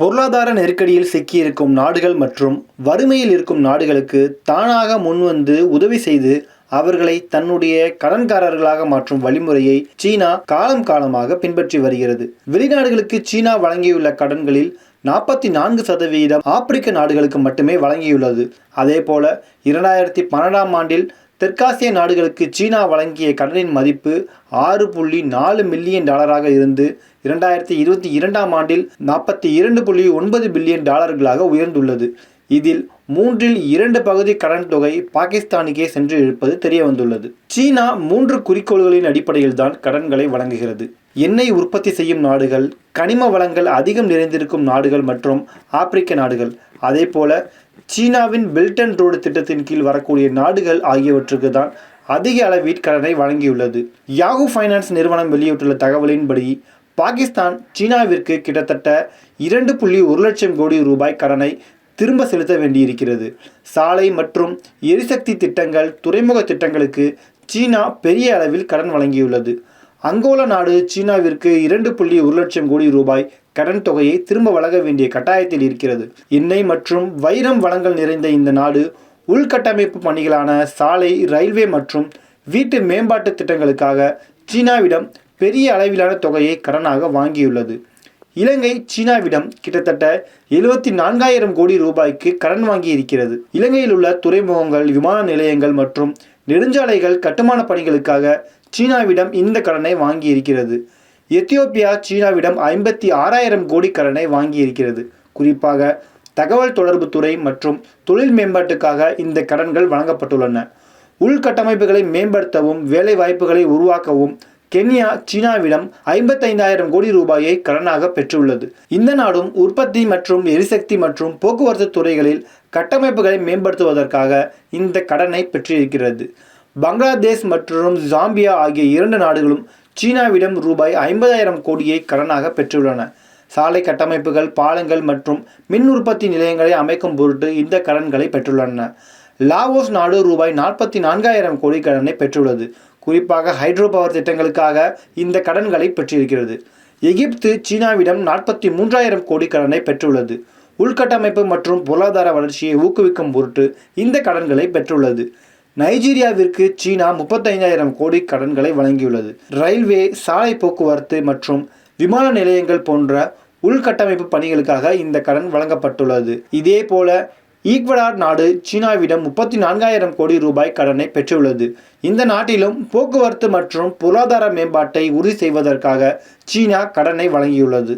பொருளாதார நெருக்கடியில் சிக்கியிருக்கும் நாடுகள் மற்றும் வறுமையில் இருக்கும் நாடுகளுக்கு தானாக முன்வந்து உதவி செய்து அவர்களை தன்னுடைய கடன்காரர்களாக மாற்றும் வழிமுறையை சீனா காலம் காலமாக பின்பற்றி வருகிறது. வெளிநாடுகளுக்கு சீனா வழங்கியுள்ள கடன்களில் நாற்பத்தி நான்கு சதவீதம் ஆப்பிரிக்க நாடுகளுக்கு மட்டுமே வழங்கியுள்ளது. அதேபோல இரண்டாயிரத்தி பன்னெண்டாம் ஆண்டில் தெற்காசிய நாடுகளுக்கு சீனா வழங்கிய கடனின் மதிப்பு ஆறு புள்ளி நாலு மில்லியன் டாலராக இருந்து இரண்டாயிரத்தி இருபத்தி இரண்டாம் ஆண்டில் நாற்பத்தி இரண்டு புள்ளி ஒன்பது பில்லியன் டாலர்களாக உயர்ந்துள்ளது. இதில் மூன்றில் இரண்டு பகுதி கடன் தொகை பாகிஸ்தானுக்கே சென்று இருப்பது தெரிய வந்துள்ளது சீனா மூன்று குறிக்கோள்களின் அடிப்படையில் தான் கடன்களை வழங்குகிறது. எண்ணெய் உற்பத்தி செய்யும் நாடுகள் கனிம வளங்கள் அதிகம் நிறைந்திருக்கும் நாடுகள் மற்றும் ஆப்பிரிக்க நாடுகள். அதேபோல சீனாவின் பெல்ட் அண்ட் ரோடு திட்டத்தின் கீழ் வரக்கூடிய நாடுகள் ஆகியவற்றுக்கு தான் அதிக அளவில் கடனை வழங்கியுள்ளது. யாகு ஃபைனான்ஸ் நிறுவனம் வெளியிட்டுள்ள தகவலின்படி பாகிஸ்தான் சீனாவிற்கு கிட்டத்தட்ட இரண்டு புள்ளி ஒரு லட்சம் கோடி ரூபாய் கடனை திரும்ப செலுத்த வேண்டியிருக்கிறது. சாலை மற்றும் எரிசக்தி திட்டங்கள் துறைமுக திட்டங்களுக்கு சீனா பெரிய அளவில் கடன் வழங்கியுள்ளது. அங்கோலா நாடு சீனாவிற்கு இரண்டு புள்ளி ஒரு லட்சம் கோடி ரூபாய் கடன் தொகையை திரும்ப வழங்க வேண்டிய கட்டாயத்தில் இருக்கிறது. எண்ணெய் மற்றும் வைரம் வளங்கள் நிறைந்த இந்த நாடு உள்கட்டமைப்பு பணிகளான சாலை ரயில்வே மற்றும் வீட்டு மேம்பாட்டு திட்டங்களுக்காக சீனாவிடம் பெரிய அளவிலான தொகையை கடனாக வாங்கியுள்ளது. இலங்கை சீனாவிடம் கிட்டத்தட்ட எழுபத்தி நான்காயிரம் கோடி ரூபாய்க்கு கடன் வாங்கி இருக்கிறது. இலங்கையில் உள்ள துறைமுகங்கள் விமான நிலையங்கள் மற்றும் நெடுஞ்சாலைகள் கட்டுமான பணிகளுக்காக சீனாவிடம் இந்த கடனை வாங்கி இருக்கிறது. எத்தியோப்பியா சீனாவிடம் ஐம்பத்தி ஆறாயிரம் கோடி கடனை வாங்கி இருக்கிறது குறிப்பாக தகவல் தொடர்பு துறை மற்றும் தொழில் மேம்பாட்டுக்காக இந்த கடன்கள் வழங்கப்பட்டுள்ளன. உள்கட்டமைப்புகளை மேம்படுத்தவும் வேலை வாய்ப்புகளை உருவாக்கவும் கென்யா சீனாவிடம் ஐம்பத்தைந்தாயிரம் கோடி ரூபாயை கடனாக பெற்றுள்ளது. இந்த நாடும் உற்பத்தி மற்றும் எரிசக்தி மற்றும் போக்குவரத்து துறைகளில் கட்டமைப்புகளை மேம்படுத்துவதற்காக இந்த கடனை பெற்றிருக்கிறது. பங்களாதேஷ் மற்றும் ஜாம்பியா ஆகிய இரண்டு நாடுகளும் சீனாவிடம் ரூபாய் ஐம்பதாயிரம் கோடியை கடனாக பெற்றுள்ளன. சாலை கட்டமைப்புகள் பாலங்கள் மற்றும் மின் உற்பத்தி நிலையங்களை அமைக்கும் பொருட்டு இந்த கடன்களை பெற்றுள்ளன. லாவோஸ் நாடு ரூபாய் நாற்பத்தி நான்காயிரம் கோடி கடனை பெற்றுள்ளது. குறிப்பாக ஹைட்ரோ பவர் திட்டங்களுக்காக இந்த கடன்களை பெற்றிருக்கிறது. எகிப்து சீனாவிடம் நாற்பத்தி மூன்றாயிரம் கோடி கடனை பெற்றுள்ளது. உள்கட்டமைப்பு மற்றும் பொருளாதார வளர்ச்சியை ஊக்குவிக்கும் பொருட்டு இந்த கடன்களை பெற்றுள்ளது. நைஜீரியாவிற்கு சீனா முப்பத்தைந்தாயிரம் கோடி கடன்களை வழங்கியுள்ளது. ரயில்வே சாலை போக்குவரத்து மற்றும் விமான நிலையங்கள் போன்ற உள்கட்டமைப்பு பணிகளுக்காக இந்த கடன் வழங்கப்பட்டுள்ளது. இதே போல ஈக்வடார் நாடு சீனாவிடம் முப்பத்தி நான்காயிரம் கோடி ரூபாய் கடனை பெற்றுள்ளது. இந்த நாட்டிலும் போக்குவரத்து மற்றும் பொருளாதார மேம்பாட்டை உறுதி செய்வதற்காக சீனா கடனை வழங்கியுள்ளது.